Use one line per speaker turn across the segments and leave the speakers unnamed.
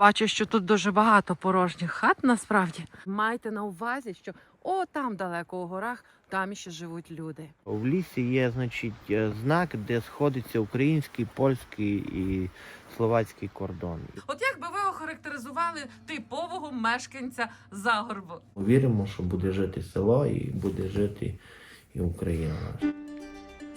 Бачу, що тут дуже багато порожніх хат насправді. Майте на увазі, що о, там далеко у горах, там іще живуть люди.
В лісі є, значить, е, знак, де сходиться український, польський і словацький кордон.
От як би ви охарактеризували типового мешканця Загорбу?
Віримо, що буде жити село і буде жити і Україна.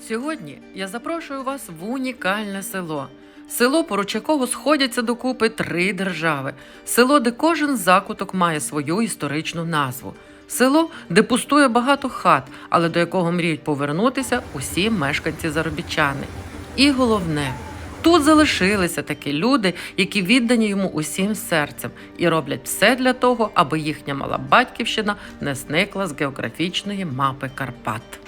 Сьогодні я запрошую вас в унікальне село. Село, поруч якого сходяться докупи три держави. Село, де кожен закуток має свою історичну назву. Село, де пустує багато хат, але до якого мріють повернутися усі мешканці заробітчани. І головне, тут залишилися такі люди, які віддані йому усім серцем і роблять все для того, аби їхня мала батьківщина не зникла з географічної мапи Карпат.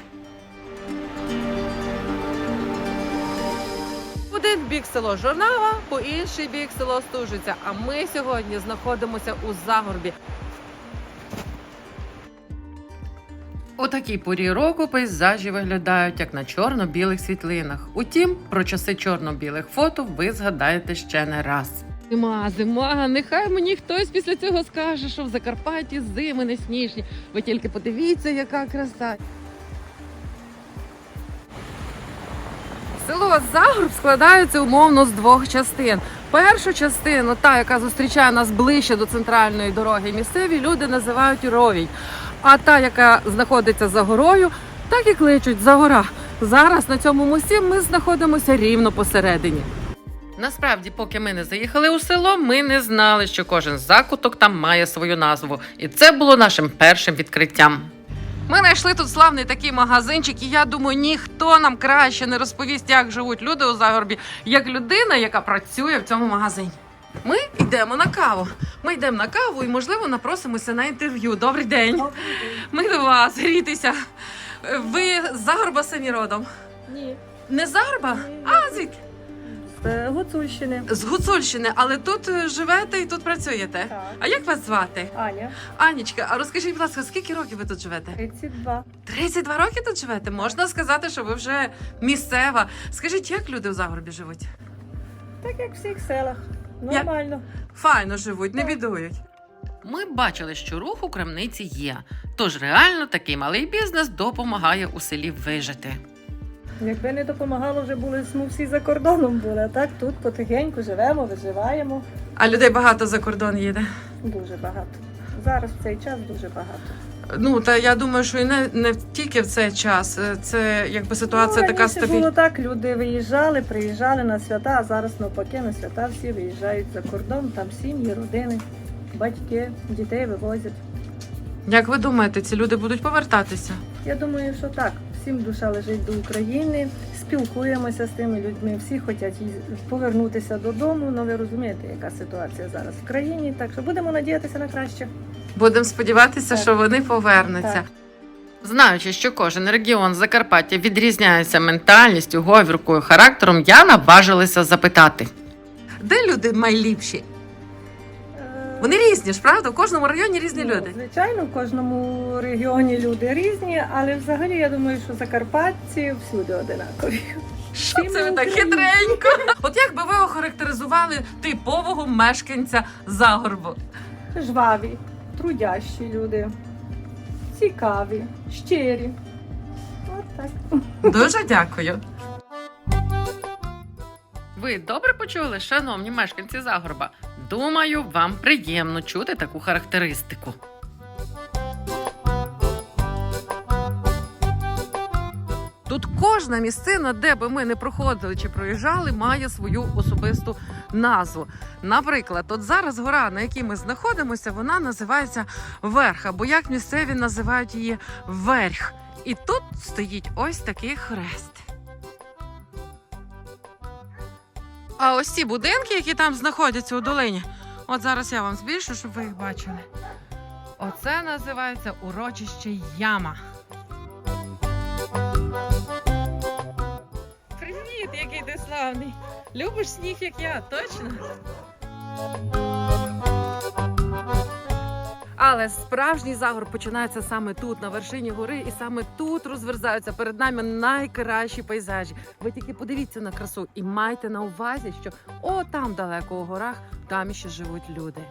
В один бік село Жорнава, по інший бік село Стужиця. А ми сьогодні знаходимося у Загорбі. У такій порі року пейзажі виглядають як на чорно-білих світлинах. Утім, про часи чорно-білих фото ви згадаєте ще не раз. Зима, зима, нехай мені хтось після цього скаже, що в Закарпатті зими не сніжні. Ви тільки подивіться, яка краса. Село Загорб складається умовно з двох частин. Першу частину, та яка зустрічає нас ближче до центральної дороги, місцеві люди називають ровій. А та, яка знаходиться за горою, так і кличуть за гора. Зараз на цьому мості ми знаходимося рівно посередині. Насправді, поки ми не заїхали у село, ми не знали, що кожен закуток там має свою назву, і це було нашим першим відкриттям. Ми знайшли тут славний такий магазинчик, і я думаю, ніхто нам краще не розповість, як живуть люди у Загорбі, як людина, яка працює в цьому магазині. Ми йдемо на каву. Ми йдемо на каву і, можливо, напросимося на інтерв'ю. Добрий день. Ми до вас грітися. Ви з Загорба самі родом?
Ні.
Не з Загорба?
Ні,
А звідки?
Е, Гуцульщини.
З Гуцульщини, але тут е, живете і тут працюєте.
Так.
А як вас звати?
Аня,
Анічка, а розкажіть, будь ласка, скільки років ви тут живете?
32.
32 роки тут живете? Можна сказати, що ви вже місцева. Скажіть, як люди в Загорбі живуть?
Так як в всіх селах. Нормально.
Файно живуть, не бідують. Ми бачили, що рух у крамниці є. Тож реально такий малий бізнес допомагає у селі вижити.
Якби не допомагало, вже були ми всі за кордоном були. А так тут потихеньку живемо, виживаємо.
А людей багато за кордон їде.
Дуже багато. Зараз в цей час дуже багато.
Ну та я думаю, що і не, не тільки в цей час. Е, Це якби ситуація
ну,
така стабільна.
було так, люди виїжджали, приїжджали на свята, а зараз навпаки на свята всі виїжджають за кордон, там сім'ї, родини, батьки, дітей вивозять.
Як ви думаєте, ці люди будуть повертатися?
Я думаю, що так. Всім душа лежить до України, спілкуємося з тими людьми. Всі хочуть повернутися додому. Ну ви розумієте, яка ситуація зараз в країні. Так що будемо надіятися на краще.
Будемо сподіватися,
Так.
що вони повернуться.
Так.
Знаючи, що кожен регіон Закарпаття відрізняється ментальністю, говіркою, характером, я наважилася запитати. Де люди найліпші? Вони різні ж, правда? В кожному районі різні
ну,
люди.
Звичайно, в кожному регіоні люди різні, але взагалі я думаю, що закарпатці всюди одинакові.
Що це ви так хитренько? От як би ви охарактеризували типового мешканця Загорбу?
Жваві, трудящі люди, цікаві, щирі. От так.
Дуже дякую. Ви добре почули, шановні мешканці Загорба? Думаю, вам приємно чути таку характеристику. Тут кожна місцина, де би ми не проходили чи проїжджали, має свою особисту назву. Наприклад, от зараз гора, на якій ми знаходимося, вона називається Верх, або як місцеві називають її Верх. І тут стоїть ось такий хрест. А ось ці будинки, які там знаходяться у долині, от зараз я вам збільшу, щоб ви їх бачили. Оце називається урочище Яма. Привіт, який ти славний! Любиш сніг, як я, точно? Але справжній загор починається саме тут, на вершині гори, і саме тут розверзаються перед нами найкращі пейзажі. Ви тільки подивіться на красу і майте на увазі, що о там далеко у горах, там іще живуть люди.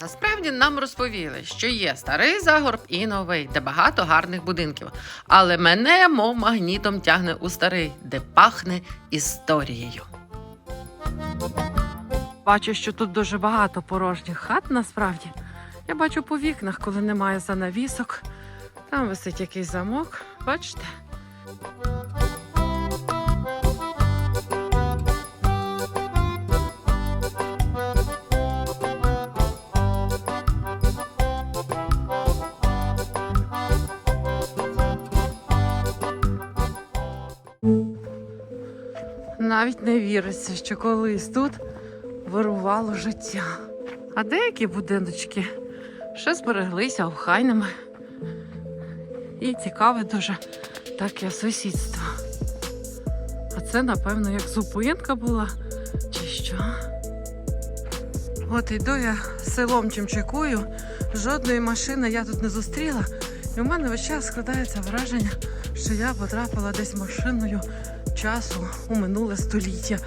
Насправді нам розповіли, що є старий загорб і новий, де багато гарних будинків. Але мене, мов магнітом, тягне у старий, де пахне історією. Бачу, що тут дуже багато порожніх хат насправді. Я бачу по вікнах, коли немає занавісок. Там висить якийсь замок. Бачите? Навіть не віриться, що колись тут вирувало життя. А деякі будиночки ще збереглися охайними. І цікаве дуже таке сусідство. А це, напевно, як зупинка була, чи що. От йду я селом Чимчикую, жодної машини я тут не зустріла. І в мене весь час складається враження, що я потрапила десь машиною часу у минуле століття.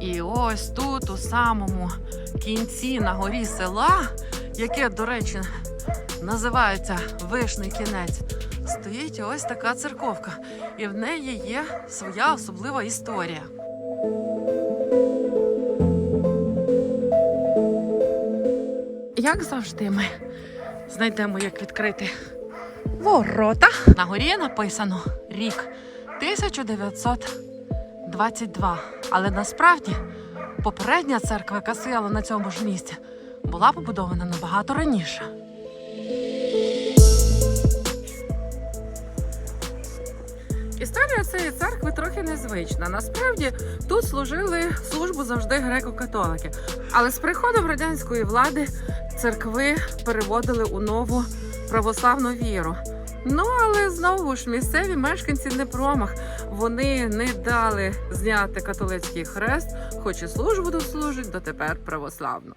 І ось тут, у самому кінці на горі села, яке, до речі, називається Вишний кінець, стоїть ось така церковка. І в неї є своя особлива історія. Як завжди, ми знайдемо, як відкрити ворота. На горі написано рік 1922. Але насправді попередня церква, яка стояла на цьому ж місці, була побудована набагато раніше. Історія цієї церкви трохи незвична. Насправді тут служили службу завжди греко-католики. Але з приходом радянської влади церкви переводили у нову православну віру. Ну але знову ж місцеві мешканці не промах. Вони не дали зняти католицький хрест, хоч і службу дослужить дотепер православну.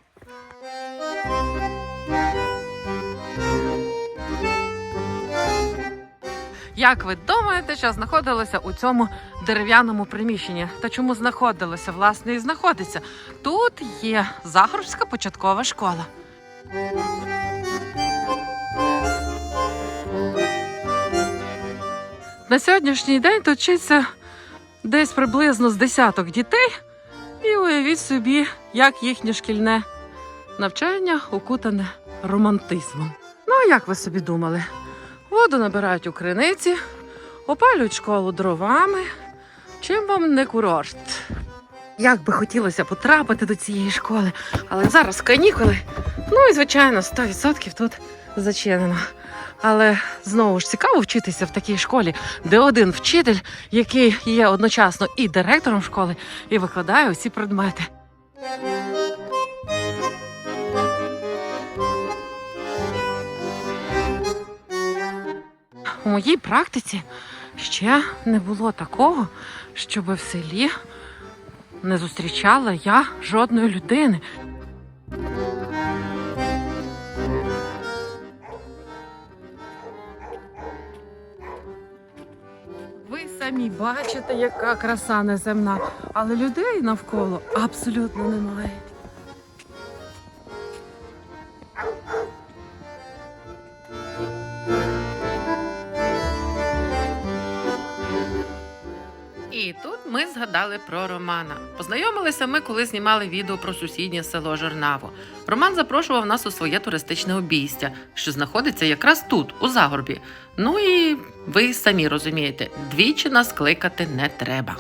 Як ви думаєте, що знаходилося у цьому дерев'яному приміщенні? Та чому знаходилося? Власне, і знаходиться. Тут є Захарська початкова школа. На сьогоднішній день тут вчиться десь приблизно з десяток дітей, і уявіть собі, як їхнє шкільне навчання окутане романтизмом. Ну, а як ви собі думали? Воду набирають у криниці, опалюють школу дровами. Чим вам не курорт? Як би хотілося потрапити до цієї школи, але зараз канікули. Ну і звичайно, 100% тут зачинено. Але знову ж цікаво вчитися в такій школі, де один вчитель, який є одночасно і директором школи, і викладає усі предмети. У моїй практиці ще не було такого, щоб в селі не зустрічала я жодної людини. Бачите, яка краса неземна, але людей навколо абсолютно немає. Згадали про Романа. Познайомилися ми, коли знімали відео про сусіднє село Жернаво. Роман запрошував нас у своє туристичне обійстя, що знаходиться якраз тут, у Загорбі. Ну і ви самі розумієте, двічі нас кликати не треба.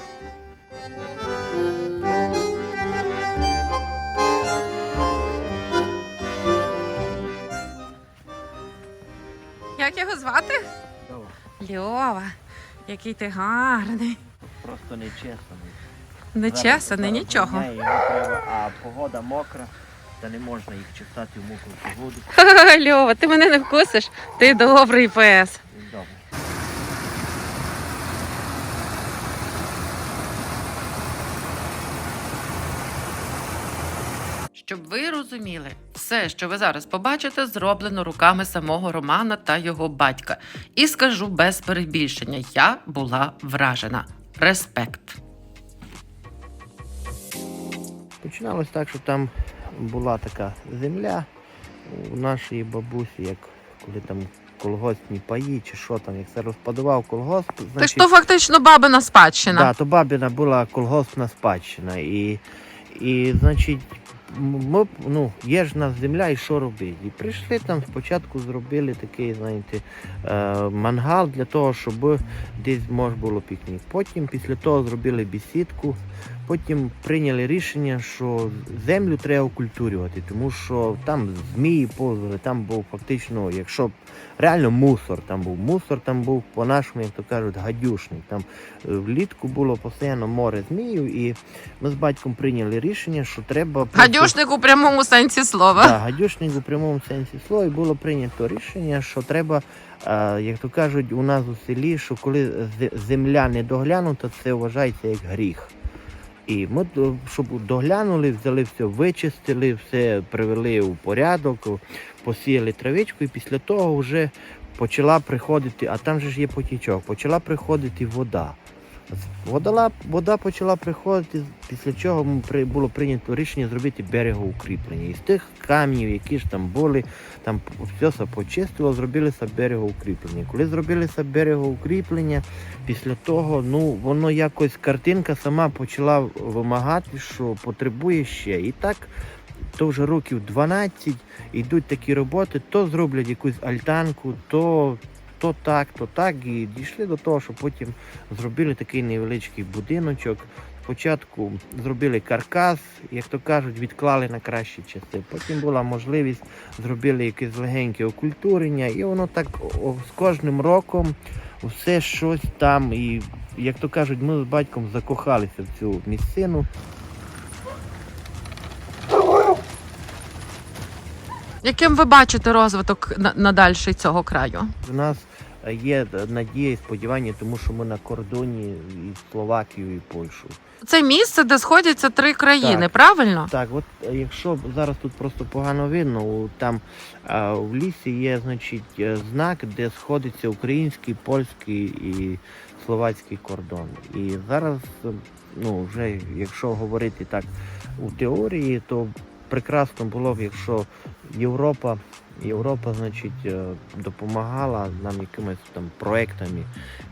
Як його звати? Льова. Який ти гарний.
Просто не нечесно.
Нечесаний, нічого.
Його треба, а погода мокра, та не можна їх чесати в мокру погоду.
Ха-ха, Льова, ти мене не вкусиш. Ти добрий пес. Щоб ви розуміли, все, що ви зараз побачите, зроблено руками самого Романа та його батька. І скажу без перебільшення: я була вражена. Респект.
Починалось так, що там була така земля у нашої бабусі, як коли там колгоспні паї чи що там, як це розпадував колгосп.
фактично бабина спадщина.
Да, то бабіна була колгоспна спадщина. І, і значить, ми, ну, є ж на земля, і що робити? І прийшли там, спочатку зробили такий, знаєте, е, мангал для того, щоб десь можна було пікнік. Потім після того зробили бесідку. Потім прийняли рішення, що землю треба окультурювати, тому що там змії повзали, там був фактично, якщо б реально мусор, там був мусор, там був по-нашому, як то кажуть, гадюшник. Там е, влітку було постійно море зміїв, і ми з батьком прийняли рішення, що треба
Гадюшник у прямому сенсі слова.
Так, гадюшник у прямому сенсі слова, і було прийнято рішення, що треба, е, як то кажуть, у нас у селі, що коли земля не доглянута, це вважається як гріх. І ми, щоб доглянули, взяли все, вичистили, все привели у порядок, посіяли травичку, і після того вже почала приходити, а там же ж є потічок, почала приходити вода. Вода, вода почала приходити, після чого було прийнято рішення зробити берегоукріплення. І з тих камнів, які ж там були, там все почистило, зробилося берегоукріплення. Коли зробилося берегоукріплення, після того ну, воно якось картинка сама почала вимагати, що потребує ще. І так то вже років 12 йдуть такі роботи, то зроблять якусь альтанку, то, то так, то так. І дійшли до того, що потім зробили такий невеличкий будиночок. Спочатку зробили каркас, як то кажуть, відклали на кращі часи. Потім була можливість, зробили якесь легеньке окультурення, і воно так з кожним роком все щось там. І як то кажуть, ми з батьком закохалися в цю місцину.
Яким ви бачите розвиток на- надальший цього краю?
У нас є надія і сподівання, тому що ми на кордоні із Словакією і Польщею.
Це місце, де сходяться три країни,
Так.
правильно?
Так, от е, якщо зараз тут просто погано видно, там а, в лісі є, значить, е, знак, де сходиться український, польський і словацький кордон. І зараз, е, ну, вже якщо говорити так у теорії, то прекрасно було б, якщо Європа, Європа, значить, е, допомагала нам якимись там проектами,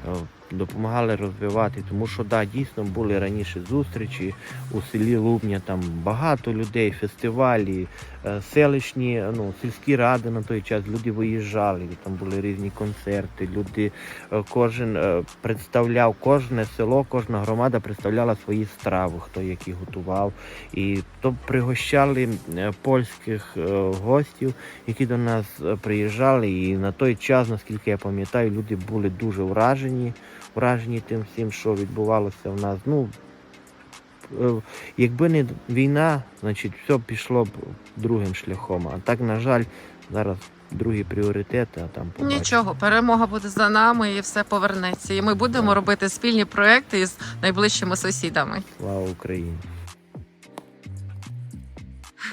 е, допомагали розвивати, тому що да, дійсно були раніше зустрічі у селі Лубня, там багато людей, фестивалі, е, селищні, ну, сільські ради на той час, люди виїжджали, там були різні концерти, люди, е, кожен е, представляв, кожне село, кожна громада представляла свої страви, хто які готував. І то пригощали польських гостів, які до нас приїжджали. І на той час, наскільки я пам'ятаю, люди були дуже вражені, вражені тим всім, що відбувалося в нас. Ну, е, якби не війна, значить все пішло б другим шляхом. А так, на жаль, зараз другі пріоритети, а там побачимо.
Нічого, перемога буде за нами і все повернеться. І ми будемо
Так.
робити спільні проекти із найближчими сусідами.
Слава Україні!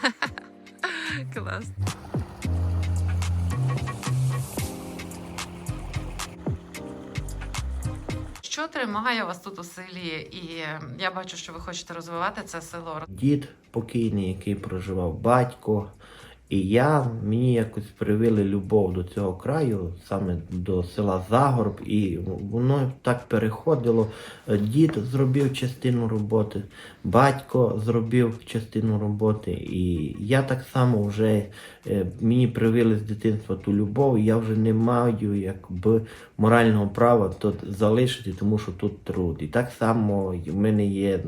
Клас. Що тримає вас тут у селі? І е, я бачу, що ви хочете розвивати це село.
Дід покійний, який проживав, батько. І я, мені якось привили любов до цього краю, саме до села Загорб, і воно так переходило. Дід зробив частину роботи, батько зробив частину роботи, і я так само вже е, мені привили з дитинства ту любов, я вже не маю якби морального права тут залишити, тому що тут труд. І так само в мене є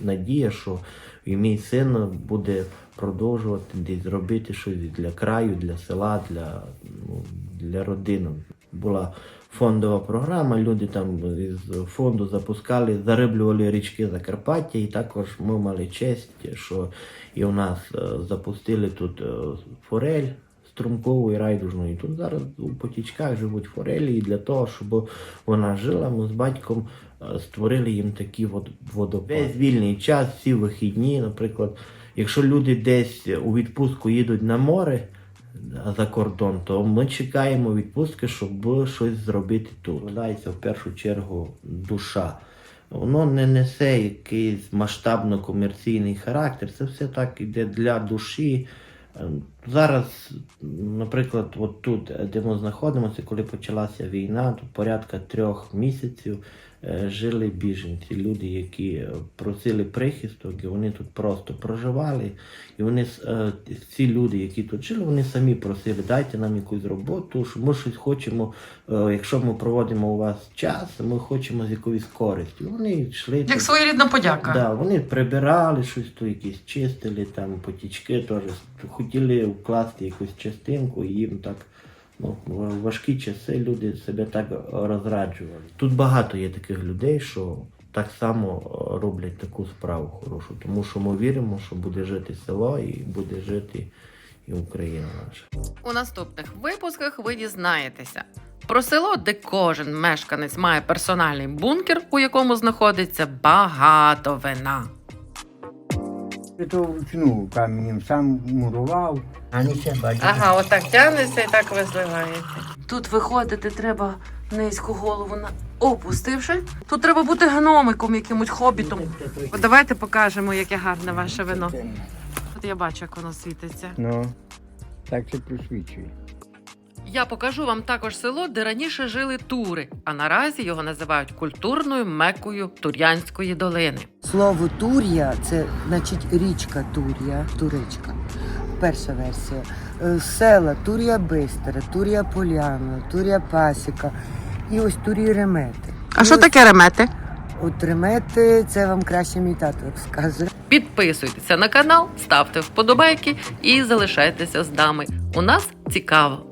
надія, що і мій син буде продовжувати десь робити щось для краю, для села, для, ну, для родини. Була фондова програма, люди там із фонду запускали, зариблювали річки Закарпаття, і також ми мали честь, що і у нас е, запустили тут е, форель струмкову і райдужну. І тут зараз у потічках живуть форелі, і для того, щоб вона жила, ми з батьком створили їм такі вод- водопади. Весь вільний час, всі вихідні, наприклад, Якщо люди десь у відпустку їдуть на море за кордон, то ми чекаємо відпустки, щоб щось зробити тут. Вкладається в першу чергу душа. Воно не несе якийсь масштабно комерційний характер. Це все так іде для душі. Е, Зараз, наприклад, от тут, е, де ми знаходимося, коли почалася війна, то порядка трьох місяців е, жили біженці, люди, які е, просили прихисток, і вони тут просто проживали. І вони е, ці люди, які тут жили, вони самі просили, дайте нам якусь роботу, що ми щось хочемо, е, якщо ми проводимо у вас час, ми хочемо з якоюсь користю. Вони йшли.
Як
тут.
своєрідна подяка.
Да, вони прибирали щось то якісь чистили, там потічки теж хотіли вкласти якусь частинку, і їм так ну, в важкі часи люди себе так розраджували. Тут багато є таких людей, що так само е, роблять таку справу хорошу, тому що ми віримо, що буде жити село і буде жити і Україна наша.
У наступних випусках ви дізнаєтеся про село, де кожен мешканець має персональний бункер, у якому знаходиться багато вина.
То вручну каменем сам мурував. А не це бачите.
Ага, отак тягнеться і так ви зливаєте. Тут виходити треба низьку голову на опустивши. Тут треба бути гномиком, якимось хобітом. От Давайте покажемо, яке гарне ваше вино. От я бачу, як воно світиться.
Ну, так це просвічує.
Я покажу вам також село, де раніше жили тури, а наразі його називають культурною мекою Тур'янської долини.
Слово Тур'я це значить річка Тур'я, туречка. Перша версія. Е, Села Тур'я Бистера, Тур'я Поляна, Тур'я Пасіка і ось Тур'я Ремети. А І ось
ремети?
От ремети це вам краще мій тато розкаже.
Підписуйтеся на канал, ставте вподобайки і залишайтеся з нами. У нас цікаво.